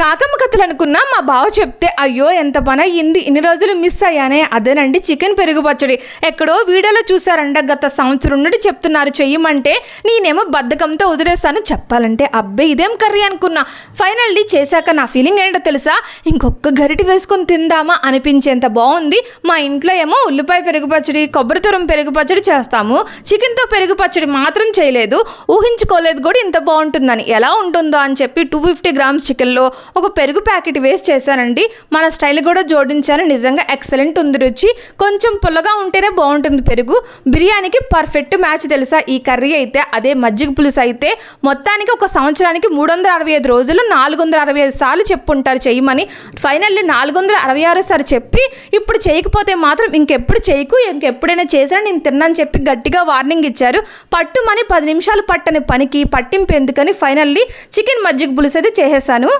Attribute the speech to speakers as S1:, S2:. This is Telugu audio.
S1: కాకమ్మ కథలు అనుకున్నా మా బావ చెప్తే అయ్యో ఎంత పని అయ్యింది ఇన్ని రోజులు మిస్ అయ్యానే. అదేనండి చికెన్ పెరుగు పచ్చడి. ఎక్కడో వీడియోలో చూసారంట గత సంవత్సరం నుండి చెప్తున్నారు చెయ్యమంటే నేనేమో బద్ధకంతో వదిలేస్తాను. చెప్పాలంటే అబ్బే ఇదేం కర్రీ అనుకున్నా. ఫైనల్లీ చేశాక నా ఫీలింగ్ ఏంటో తెలుసా? ఇంకొక గరిటి వేసుకొని తిందామా అనిపించేంత బాగుంది మా ఇంట్లో ఏమో ఉల్లిపాయ పెరుగు పచ్చడి కొబ్బరి తురం పెరుగు పచ్చడి చేస్తాము. చికెన్తో పెరుగు పచ్చడి మాత్రం చేయలేదు. ఊహించుకోలేదు కూడా ఇంత బాగుంటుందని ఎలా ఉంటుందో అని చెప్పి టూ ఫిఫ్టీ గ్రామ్స్ చికెన్లో ఒక పెరుగు ప్యాకెట్ వేసి చేశానండి. మన స్టైల్ కూడా జోడించాను. నిజంగా ఎక్సలెంట్ ఉంది రుచి. కొంచెం పుల్లగా ఉంటేనే బాగుంటుంది పెరుగు. బిర్యానీకి పర్ఫెక్ట్ మ్యాచ్ తెలుసా? ఈ కర్రీ అయితే అదే మజ్జిగ పులుసు అయితే మొత్తానికి ఒక సంవత్సరానికి మూడు వందల అరవై ఐదు రోజులు నాలుగు వందల అరవై ఐదు సార్లు చెప్పుంటారు. చేయమని ఫైనల్లీ నాలుగు వందల అరవై ఆరు సార్లు చెప్పి ఇప్పుడు చేయకపోతే మాత్రం ఇంకెప్పుడు చేయకు ఇంకెప్పుడైనా చేసినా నేను తిన్నాను చెప్పి గట్టిగా వార్నింగ్ ఇచ్చారు. పట్టుమని పది నిమిషాలు పట్టని పనికి పట్టింపు ఎందుకని ఫైనల్లీ చికెన్ మజ్జిగ పులుసు అయితే చేసేసాను.